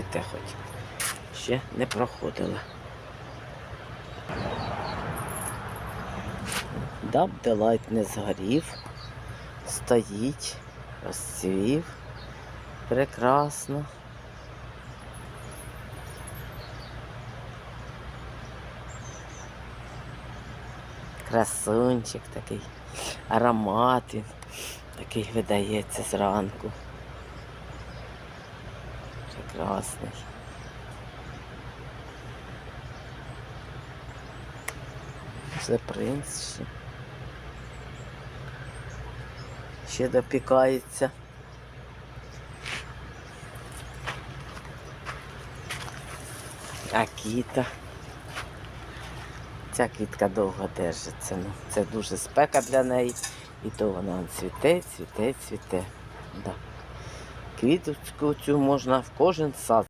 цвіте хоч. Ще не проходила. Даб Делайт не згорів, стоїть, розцвів прекрасно. Красунчик такий, аромат він такий видається зранку. Прекрасний. Це принц ще. Ще допікається. А кіта. Ця квітка довго держиться. Ну, це дуже спека для неї. І то вона цвіте, цвіте, цвіте. Да. Квіточку цю можна в кожен сад